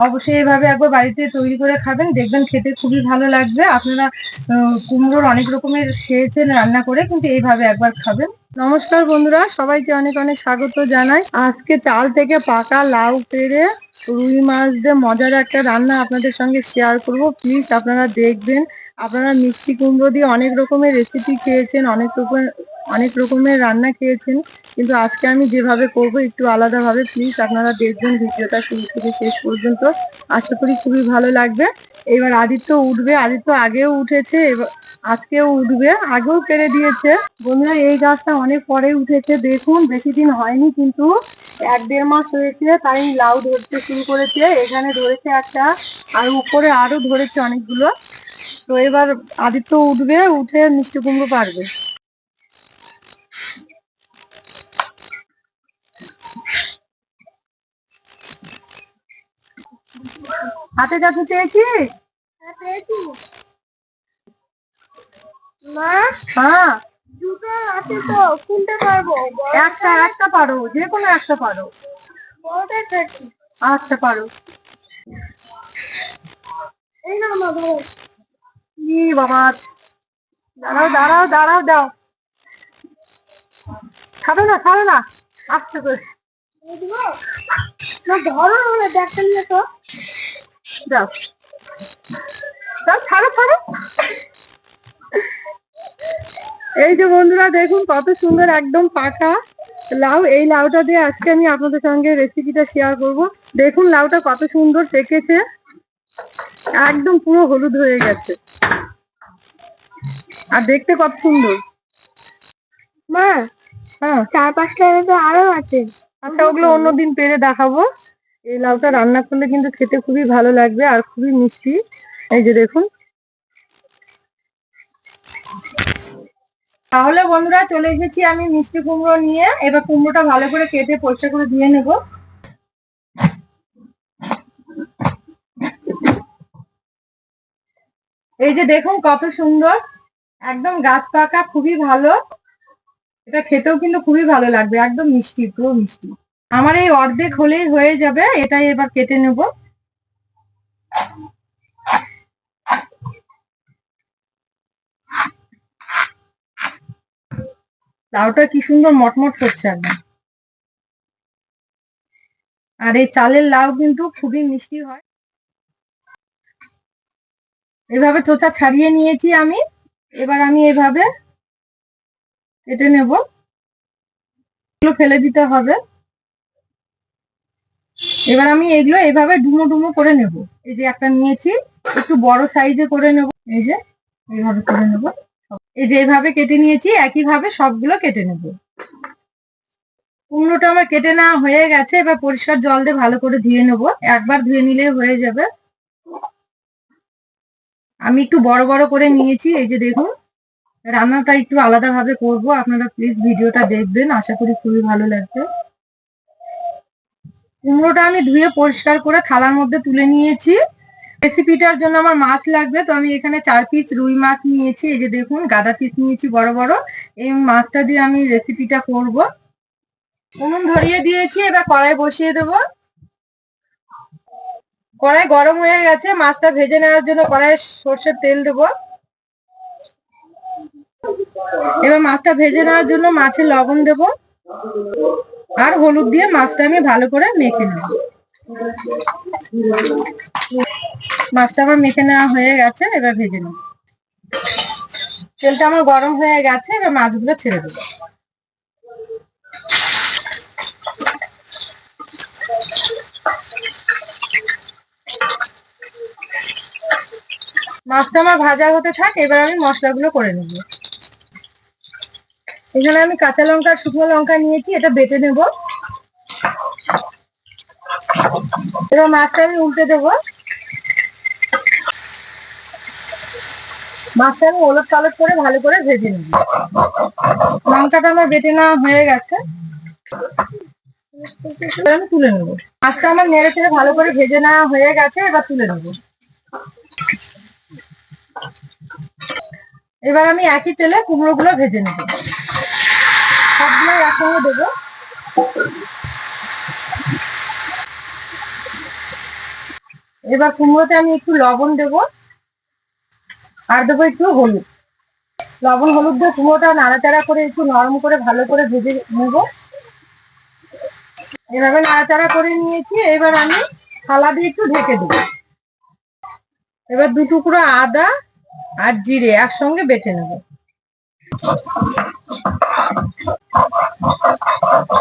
অবশ্যই এভাবে একবার বাড়িতে তৈরি করে খাবেন। দেখবেন খেতে খুবই ভালো লাগবে। আপনারা কুমড়োর অনেক রকমের খেয়েছেন রান্না করে কিন্তু এইভাবে একবার খাবেন। নমস্কার বন্ধুরা, সবাইকে অনেক অনেক স্বাগত জানাই। আজকে চাল থেকে পাকা লাউ পেরে রুই মাছ দিয়ে মজার একটা রান্না আপনাদের সঙ্গে শেয়ার করব। প্লিজ আপনারা দেখবেন, আপনারা মিষ্টি কুমড়ো দিয়ে অনেক রকমের রেসিপি খেয়েছেন, অনেক রকমের অনেক রকমের রান্না খেয়েছেন, কিন্তু আজকে আমি যেভাবে করব একটু আলাদাভাবে প্লিজ আপনারা দেখবেন ভিডিওটা শুরু থেকে শেষ পর্যন্ত। আশা করি খুবই ভালো লাগবে। এবার আদিত্য উঠবে, আদিত্য আগেও উঠেছে, এবার আজকেও উঠবে, আগেও পেরে দিয়েছে বন্ধুরা, এই গাছটা অনেক পরে উঠেছে, দেখুন, বেশি দিন হয়নি, কিন্তু এক দেড় মাস হয়েছে, তাই লাউ ধরতে শুরু করেছে। এখানে ধরেছে একটা, আর উপরে আরও ধরেছে অনেকগুলো। তো এবার আদিত্য উঠবে, উঠে মিষ্টি কুমড়ো পারবে হাতে যাতে পেয়েছিস? মা হ্যাঁ। দুটো আছে তো কোনটা পারব? একটা একটা পারো যে কোনো একটা পারো। আচ্ছা পারো। এই না মা ই বাবা দাঁড়াও দাঁড়াও দাঁড়াও দাও খাবে না খাবে না। আস্তে করে। না ধরো না দেখতে নিয়ে তো। দাও দাও ছাড়ো ছাড়ো। এই যে বন্ধুরা দেখুন কত সুন্দর একদম পাকা লাউ। এই লাউটা দিয়ে আজকে আমি আপনাদের সঙ্গে রেসিপিটা শেয়ার করব। দেখুন লাউটা কত সুন্দর পেকেছে। একদম পুরো হলুদ হয়ে গেছে। আর দেখতে কত সুন্দর। মা হ্যাঁ। চার পাঁচটা আরও আছে। আচ্ছা ওগুলো অন্যদিন পেরে দেখাবো। এই লাউটা রান্না করলে কিন্তু খেতে খুবই ভালো লাগবে আর খুবই মিষ্টি। এই যে দেখুন। তাহলে বন্ধুরা চলে এসেছি আমি মিষ্টি কুমড়ো নিয়ে। এবার কুমড়োটা ভালো করে কেটে পরিষ্কার করে দিয়ে নেব। এই যে দেখুন কত সুন্দর। একদম গাছ পাকা, খুবই ভালো। এটা খেতেও কিন্তু খুবই ভালো লাগবে। একদম মিষ্টি, পুরো মিষ্টি। আমার এই অর্ধেক হলেই হয়ে যাবে, এটাই এবার কেটে নেব। লাউটা কি সুন্দর মটমট করছে একদম। আর এই চালের লাউ কিন্তু খুবই মিষ্টি হয়। এভাবে চোচা ছাড়িয়ে নিয়েছি আমি, এবার আমি এভাবে কেটে নেব। ফেলে দিতে হবে। এবার আমি এগুলো এইভাবে ডুমো ডুমো করে নেব। এই যে একটা নিয়েছি, একটু বড় সাইজে করে নেব। এই যে, এইভাবে করে নেব। এই যে এইভাবে কেটে নিয়েছি, একইভাবে সবগুলো কেটে নেব। কুমড়োটা আমার কেটে নেওয়া হয়ে গেছে, এবার পরিষ্কার জল দিয়ে ভালো করে ধুয়ে নেব। একবার ধুয়ে নিলে হয়ে যাবে। আমি একটু বড় বড় করে নিয়েছি, এই যে দেখুন। রান্নাটা একটু আলাদা ভাবে করব। আপনারা প্লিজ ভিডিওটা দেখবেন, আশা করি খুবই ভালো লাগবে। কুমড়োটা আমি ধুয়ে পরিষ্কার করে থালার মধ্যে তুলে নিয়েছি। রেসিপিটার জন্য আমার মাছ লাগবে, তো আমি এখানে চার পিস রুই মাছ নিয়েছি। এই যে দেখুন, গাদা পিস নিয়েছি বড় বড়। এই মাছটা দিয়ে আমি রেসিপিটা করব। উনুন ধরিয়ে দিয়েছি, এবার কড়াই বসিয়ে দেব। কড়াই গরম হয়ে গেছে, মাছটা ভেজে নেওয়ার জন্য কড়াইয়ে সর্ষের তেল দেবো। এবার মাছটা ভেজে নেওয়ার জন্য মাছে লবণ দেব। আর হলুদ দিয়ে মাছটা আমি ভালো করে মেখে নেব। মাছটা আমার মেখে নেওয়া হয়ে গেছে, এবার ভেজে নেব। তেলটা আমার গরম হয়ে গেছে, এবার মাছগুলো ছেড়ে দেবো। মাছটা আমার ভাজা হতে থাক, এবার আমি মশলাগুলো করে নেব। এখানে আমি কাঁচা লঙ্কা, শুকনো লঙ্কা নিয়েছি, এটা বেটে নেব। এবার মাছটা আমি উল্টে দেব। মাছটা আমি ওলট পালট করে ভালো করে ভেজে নেব। লঙ্কাটা আমার বেটে নেওয়া হয়ে গেছে। আমি তুলে নেব। মাছটা আমার নেড়ে চেড়ে ভালো করে ভেজে নেওয়া হয়ে গেছে, এবার তুলে নেব। এবার আমি একই তেলে কুমড়ো গুলো ভেজে নেব। সবগুলো একসঙ্গে দেবো। এবার কুমড়োতে আমি একটু লবণ দেব। আর দেবো একটু হলুদ। লবণ, হলুদ দিয়ে কুমড়োটা নাড়াচাড়া করে একটু নরম করে ভালো করে ভেজে নেব। এভাবে নাড়াচাড়া করে নিয়েছি। এবার আমি থালা দিয়ে একটু ঢেকে দেবো। এবার দু টুকরো আদা আর জিরে একসঙ্গে বেটে নেব।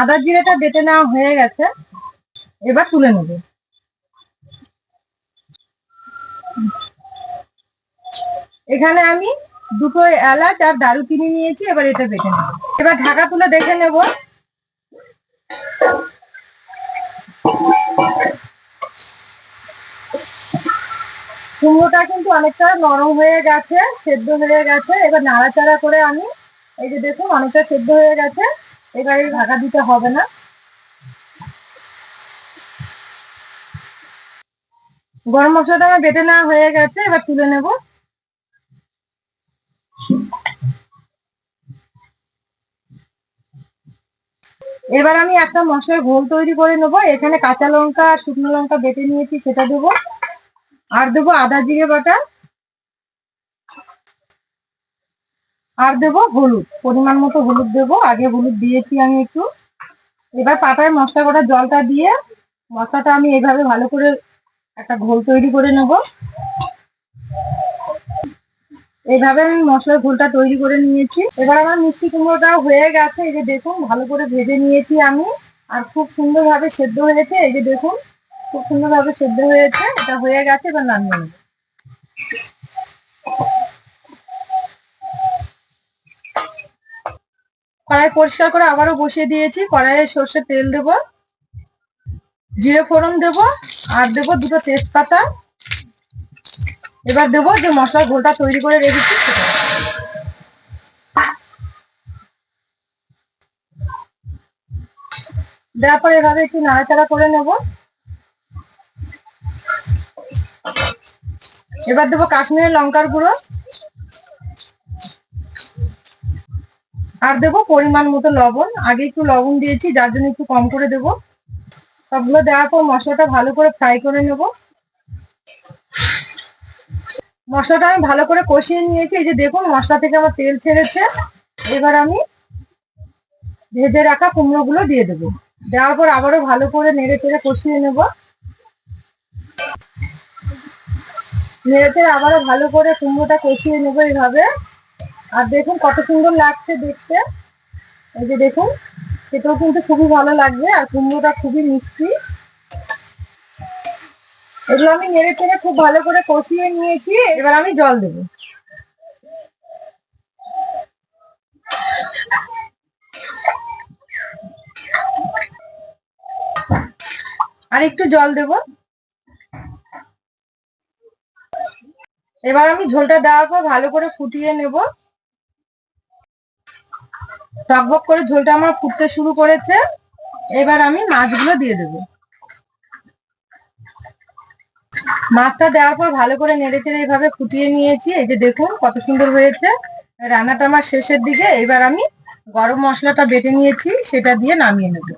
আদা জিরেটা বেটে নেওয়া হয়ে গেছে। এবার তুলে নেব। এখানে আমি দুটো এলাচ আর দারুচিনি নিয়েছি, এবার এটা বেটে নেব। এবার ঢাকা তুলে দেখে নেব কুমড়োটা কিন্তু অনেকটা নরম হয়ে গেছে, সেদ্ধ হয়ে গেছে। এবার নাড়াচাড়া করে আমি, এই যে দেখুন, অনেকটা সেদ্ধ হয়ে গেছে। এবার ঢাকা দিতে হবে না। গরম মশলাটা আমার বেটে নেওয়া হয়ে গেছে, এবার তুলে নেব। এবার আমি একটা মশলার ঘোল তৈরি করে নেব। এখানে কাঁচা লঙ্কা শুকনো লঙ্কা বেটে নিয়েছি, সেটা দেবো। আর দেবো আদা জিরে বাটা। আর দেবো হলুদ, পরিমাণ মতো হলুদ দেবো। আগে হলুদ দিয়েছি আমি একটু। এবার পাতায় মশলা করা জলটা দিয়ে মশলাটা আমি এইভাবে ভালো করে একটা ঘোল তৈরি করে নেব। এইভাবে আমি মশলার ঘোলটা তৈরি করে নিয়েছি। এবার আমার মিষ্টি কুমড়োটাও হয়ে গেছে। এই যে দেখুন, ভালো করে ভেজে নিয়েছি আমি। আর খুব সুন্দরভাবে সেদ্ধ হয়েছে। এই যে দেখুন খুব সুন্দরভাবে সেদ্ধ হয়েছে, এটা হয়ে গেছে, এবার নামিয়ে নেব। কড়াই পরিষ্কার করে আবারও বসিয়ে দিয়েছি, কড়াইয়ে সর্ষের তেল দেব, জিরে ফোড়ন দেব, আর দেব দুটো তেজপাতা। এবার দেব যে মশলার ঘোলটা তৈরি করে রেখেছি। দেওয়ার পর এভাবে একটু নাড়াচাড়া করে নেব। এবার দেবো কাশ্মীরের লঙ্কার গুঁড়ো। আর দেবো পরিমাণ মতো লবণ। আগে একটু লবণ দিয়েছি, যার জন্য একটু কম করে দেবো। সবগুলো দেওয়ার পর মশলাটা ভালো করে ফ্রাই করে নেব। মশলাটা আমি ভালো করে কষিয়ে নিয়েছি। এই যে দেখুন, মশলা থেকে আমার তেল ছেড়েছে। এবার আমি ভেজে রাখা কুমড়ো গুলো দিয়ে দেবো। দেওয়ার পর আবারও ভালো করে নেড়ে চেড়ে কষিয়ে নেব। নেড়ে চেড়ে আবারও ভালো করে কুমড়োটা কষিয়ে নেব এইভাবে। আর দেখুন কত সুন্দর লাগছে দেখতে। এই যে দেখুন সেটাও কিন্তু খুবই ভালো লাগবে আর কুমড়োটা খুবই মিষ্টি। এগুলো আমি নেড়ে চেড়ে খুব ভালো করে কষিয়ে নিয়েছি, এবার আমি জল দেবো। আর একটু জল দেব। এবার আমি ঝোলটা দেওয়ার পর ভালো করে ফুটিয়ে নেব। টকবক করে ঝোলটা আমার ফুটতে শুরু করেছে। এবার আমি মাছগুলো দিয়ে দেব। মাছটা দেওয়ার পর ভালো করে নেড়ে চেড়ে এইভাবে ফুটিয়ে নিয়েছি। এই যে দেখুন কত সুন্দর হয়েছে। রান্নাটা আমার শেষের দিকে। এবার আমি গরম মশলাটা বেটে নিয়েছি, সেটা দিয়ে নামিয়ে নেব।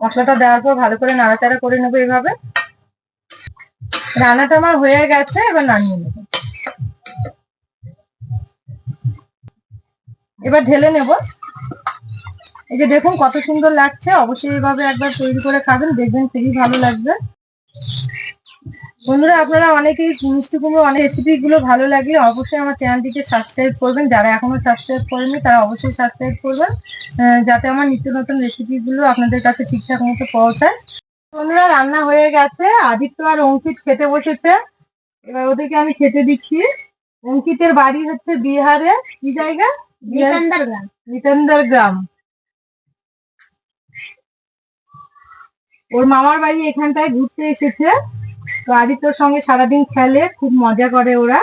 মশলাটা দেওয়ার পর ভালো করে নাড়াচাড়া করে নেব এইভাবে রান্নাটা আমার হয়ে গেছে, এবার নামিয়ে নেব। এবার ঢেলে নেব। এই যে দেখুন কত সুন্দর লাগছে, অবশ্যই এইভাবে একবার তৈরি করে খাবেন, দেখবেন খুবই ভালো লাগবে। বন্ধুরা, আপনারা অনেকেই মিষ্টি কুমড়ো, অনেক রেসিপি গুলো ভালো লাগলে অবশ্যই আমার চ্যানেলটিকে সাবস্ক্রাইব করবেন। যারা এখনও সাবস্ক্রাইব করেনি তারা অবশ্যই সাবস্ক্রাইব করবেন যাতে আমার নিত্য নতুন রেসিপি গুলো আপনাদের কাছে ঠিকঠাক মতো পৌঁছায়। বন্ধুরা রান্না হয়ে গেছে। আদিত্য আর অঙ্কিত খেতে বসেছে। এবার ওদেরকে আমি খেতে দিচ্ছি। অঙ্কিতের বাড়ি হচ্ছে বিহারে। কি জায়গা? নিতন্দর গ্রাম। ওর মামার বাড়ি এখানটায় ঘুরতে এসেছে। তো আদিত্যর সঙ্গে সারাদিন খেলে খুব মজা করে ওরা।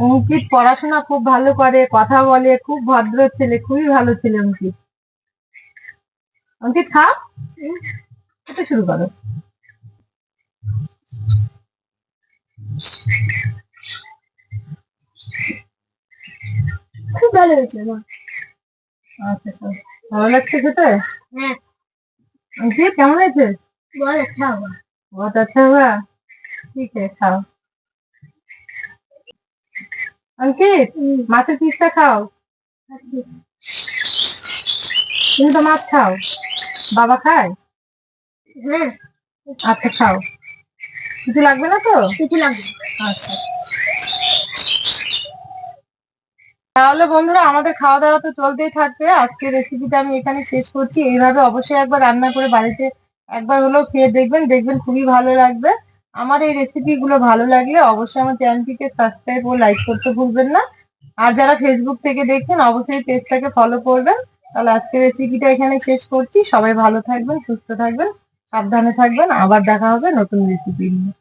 অঙ্কিত পড়াশোনা খুব ভালো করে কথা বলে খুব ভদ্র ছেলে খুবই ভালো ছেলে অঙ্কিত। অঙ্কিত খা। খেতে শুরু করো খুব ভালো হয়েছে মা আচ্ছা আচ্ছা। ভালো লাগছে খেতে হ্যাঁ अंकित কেমন আছে बहुत अच्छा हुआ बहुत अच्छा हुआ ठीक है खाओ अंकित মাছের পিসটা খাও তুমি তো মাছ খাও বাবা খায় হ্যাঁ। আচ্ছা খাও। কিছু লাগবে না তো? কিছু লাগবে আচ্ছা। তাহলে বন্ধুরা আমাদের খাওয়া দাওয়া তো চলতেই থাকবে। আজকের রেসিপিটা আমি এখানে শেষ করছি। এইভাবে অবশ্যই একবার রান্না করে বাড়িতে একবার হলেও খেয়ে দেখবেন। দেখবেন খুবই ভালো লাগবে। আমার এই রেসিপি গুলো ভালো লাগলে অবশ্যই আমার চ্যানেলটিকে সাবস্ক্রাইব ও লাইক করতে ভুলবেন না। আর যারা ফেসবুক থেকে দেখছেন অবশ্যই পেজটাকে ফলো করবেন। তাহলে আজকের রেসিপিটা এখানে শেষ করছি। সবাই ভালো থাকবেন সুস্থ থাকবেন। সাবধানে থাকবেন আবার দেখা হবে নতুন রেসিপি নিয়ে।